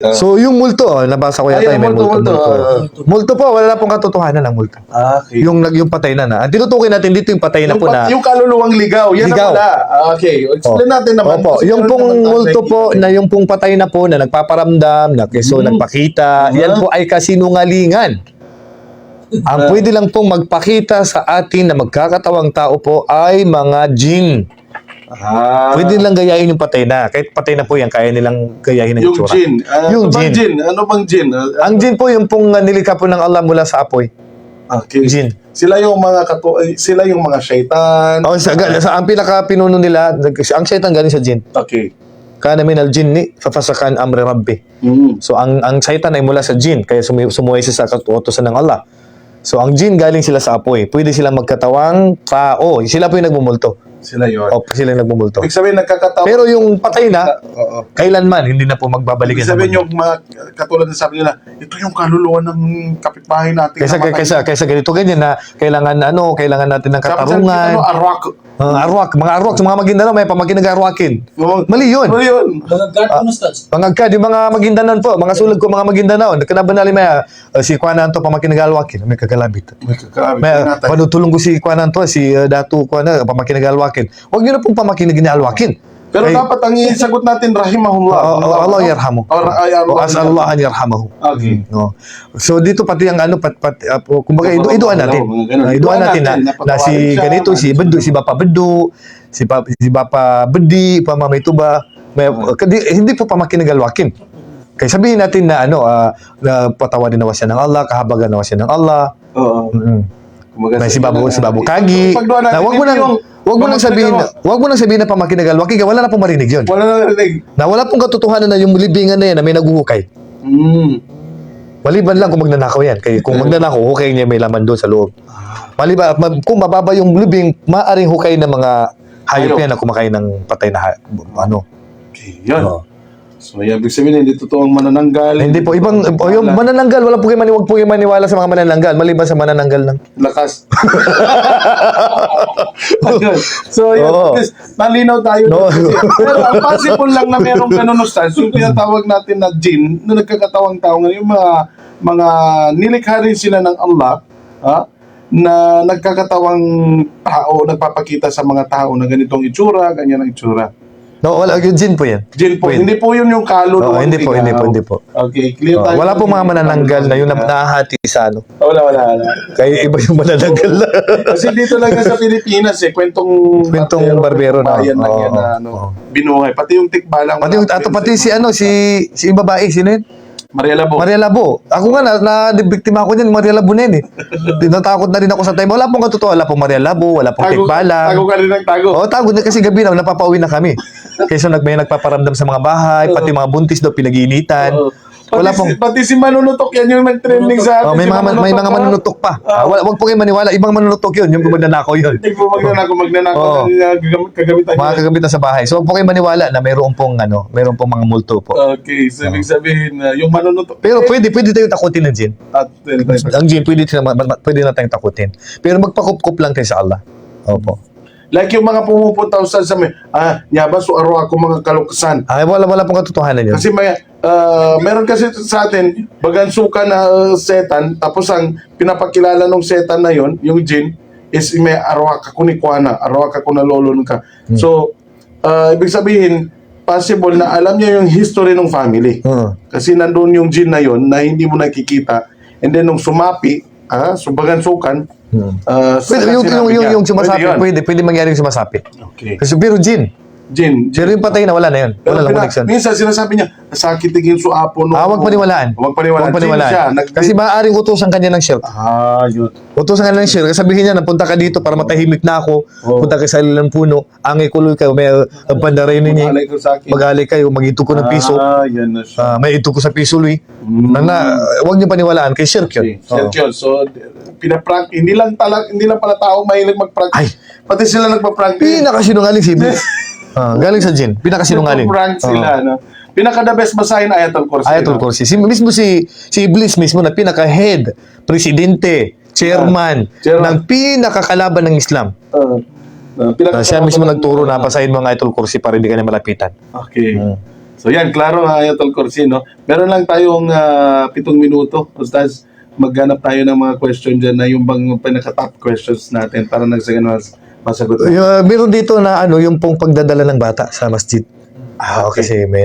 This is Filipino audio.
So, yung multo, oh, nabasa ko Ay, yata, yung may multo, multo. multo, multo. ah. Multo po, wala pong katotohanan ng multo. Ah, okay. Yung, nag- yung patay na na. Ang tinutukoy natin dito yung patay na Yung, po na. yung kaluluwang ligaw, yan Ligaw. na wala. Ah, okay, explain natin naman. Opo, yung pong naman multo po na yung pong patay na po na nagpaparamdam, na so Mm. nagpakita, yan po ay kasinungalingan. Ang pwede lang pong magpakita sa atin na magkakatawang tao po ay mga jin. Ah, Pwede lang gayahin yung patay na. Kahit patay na po yan, kaya nilang gayahin ng yung itsura. jin. Ah, Yung ano bang jin. jin? Ano bang jin? Ah, Ang jin po yung pong uh, nilikha po ng Allah mula sa apoy. okay. Jin. Sila yung mga katu eh, sila yung mga shaitan. Oh, sa, sa, ang pinaka pinuno nila, ang shaitan galing sa jin. Okay. Kana min al jinni fafasakan amri rabbi. Mm. So ang ang shaitan ay mula sa jin kaya sumi- sumuway siya sa katutusan ng Allah. So ang jin galing sila sa apoy. Pwede silang magkatawang tao. Sila po yung nagmumulto. Sila yun. O sila yung nagmumulto. Ibig sabihin, nagkakataon. Pero yung patay na, Oo. kailanman hindi na po magbabalik Ibig yan sabihin yung mga, katulad ng sabi nila, ito yung kaluluwa ng kapitbahay natin. Kaysa, namatay. kaysa, kaysa ganito ganyan na kailangan ano, kailangan natin ng Sabi sa katarungan. ano, arwak. Uh, arwak, mga arwak, sa mga Maguindanao, may pamangkin nag-arwakin. Oo. Mali yun. Ano yun? Mga God Ah. Constance. Pangagkad, yung mga Maguindanan po, mga sulag ko, mga Maguindanao, nakanabanali may uh, si Kwanan to, pamangkin nag-alwakin, may kagalabit. May. May, May, panutulong ko si Kwanan to, si uh, Datu Kwanan, pamangkin nag-alwakin. Huwag nyo na pong pamangkin nag-alwakin. Pero Ay, dapat ang isagot natin, rahimahullah. Oh, oh, Allah yarhamu. Or, ay, Allah, as'alullah an yarhamahu. Okay. No. So dito pati ang ano pat pat uh, kumbaga idu iduan natin. Uh, iduan natin na, na si ganito si ano Bedu, si Bapa Bedu, si pa, si Bapa Bedi, pa Mama Tuba, may kadi- hindi po pamakin nagalwakin. Kaya sabihin natin na ano, uh, na patawarin nawa siya ng Allah, kahabagan nawa siya ng Allah. Oo. Mm. Kumbaga, May si Babu, si Babu Kagi. Na wag mo nang yung wag mo nang sabihin, nagawa. wag mo nang sabihin na pamakin nagalwakin, kaya wala na pong marinig 'yon. Wala na narinig. Na wala pong katotohanan na yung libingan na yan na may naguhukay. Mm. Maliban lang kung magnanakaw yan. Kaya kung magnanakaw, hukay niya may laman doon sa loob. Ah. Maliban, ma- kung mababa yung libing, maaring hukay ng mga hayop Hayop. yan na kumakain ng patay na ha- ano. Yun. Oo. So, yan, ibig sabihin, hindi totoong manananggal. Hindi po, ibang, o yung Wala. manananggal, wala po kayo maniwag po kayo maniwala sa mga manananggal, maliban sa manananggal lang. Lakas. Ayun. so, yun. Oo. Yes, malinaw tayo. No. Pero ang possible lang na merong ganun stance, yung tinatawag natin na jinn, na nagkakatawang tao ngayon, yung mga, mga nilikha rin sila ng Allah, ha? na nagkakatawang tao, nagpapakita sa mga tao na ganitong itsura, ganyan ang itsura. No, wala, yung jin po yan. Jinn po, hindi po yun yung kaluluwa. Oo, hindi po, hindi po, hindi po. Okay, clear Oh, tayo. wala po mga manananggal na yung na- nahahati sa ano. Wala, wala, wala. Kaya iba yung manananggal na. Kasi dito lang sa Pilipinas eh, kwentong Kwentong barbero na. bayan lang yan na ano, binuhay. Pati yung tikbalang. pati yung, ato, pati si ano, si, si babae, sino yun? Maria Labo. Maria Labo. Ako nga, na, na biktima ako niyan, Maria Labo na yun eh. Natakot na rin ako sa time. Wala pong katotohanan. Wala pong Maria Labo, wala pong tago, tikbalang. tago ka rin ng tago. Oo, tago na kasi gabi na, napapauwi na kami. Kaysa nag, may nagpaparamdam sa mga bahay, pati mga buntis daw pinag-iinitan. Wala pong... si, pati si Manunutok yan yung nag-trending sa Oh, atin. may si mga may mga ah. manunutok pa. Ah, wala, wag po kayo maniwala, ibang manunutok 'yun, yung magnanakaw 'yun. Hindi po Oo. ng uh, gagam- kagamitan Mga kagamitan sa bahay. So wag po kayo maniwala na mayroon pong ano, mayroon pong mga multo po. Okay, so ibig sabihin, uh, yung Manunutok. Pero pwede pwede tayo takutin ng uh, Ang jin pwede pwede na tayong takutin. Pero magpakup-kup lang tayo sa Allah. Opo. like yung mga pumupunta sa may, ah, nyaba, so araw ako mga kaluksan. Ay wala wala pong katotohanan 'yun. Kasi may, ah, meron kasi sa atin, bagansuka na uh, setan, tapos ang pinapakilala ng setan na yon yung jin, is may arwaka kunikwana, arwaka kunalolon ka. So, ah, ibig sabihin, possible na alam niya yung history ng family. Oo. Kasi nandun yung jin na yon na hindi mo nakikita. And then nung sumapi, ah, so bagansukan, Hmm. ah, Pwede, yung, yung, yung, yung sumasapi, Pwede yun. pwede, pwede mangyari yung sumasapi. Okay. Kasi pero jin. Jin. Pero yung patay na wala na yun. Pero Wala lang pina- connection. minsan sinasabi niya, sakit tigin su apo no. Ah, wag paniwalaan. Wag paniwalaan. Huwag paniwalaan. Siya. Nag- Kasi maaaring utusan kanya ng shirk. Ah, yun. Utusan kanya ng shirk. Sabihin niya, napunta ka dito para matahimik na ako. Oo. Punta ka sa ilang puno. Angay kuloy kayo. May uh, pandaray ninyo. Mag-alay ko sa akin. Mag-alay kayo. Mag-ito ko ng piso. Ah, yan na siya. Ah, may ito ko sa piso, Luy. Mm. Na, na, huwag niyo paniwalaan. Kay shirk yun. Okay. Sergio, so pinaprank, hindi lang talag, hindi lang pala tao mahilig mag-prank. Ay. Pati sila nagpa-prank. din. Pinakasinungaling si Iblis. Ah, galing sa jin. Pinakasinungaling. Nagpa-prank sila, Oo. no? Pinaka the best basahin Ayatul Kursi. Ayatul no? Kursi. Si, mismo si, si Iblis mismo na pinaka-head, presidente, chairman, Ah, chairman. ng pinakakalaban ng Islam. Uh, uh, pinaka- Ah, siya mismo nagturo na basahin mo ang Ayatul Kursi para hindi ka niya malapitan. Okay. Mm. So yan, klaro nga Ayatul Kursi, no? Meron lang tayong ah, pitong minuto. Ustaz, maghanap tayo ng mga question dyan na yung bang pinaka-top questions natin para nagsagan mas masagot. Yung, uh, meron dito na ano, yung pong pagdadala ng bata sa masjid. Ah, okay. Kasi may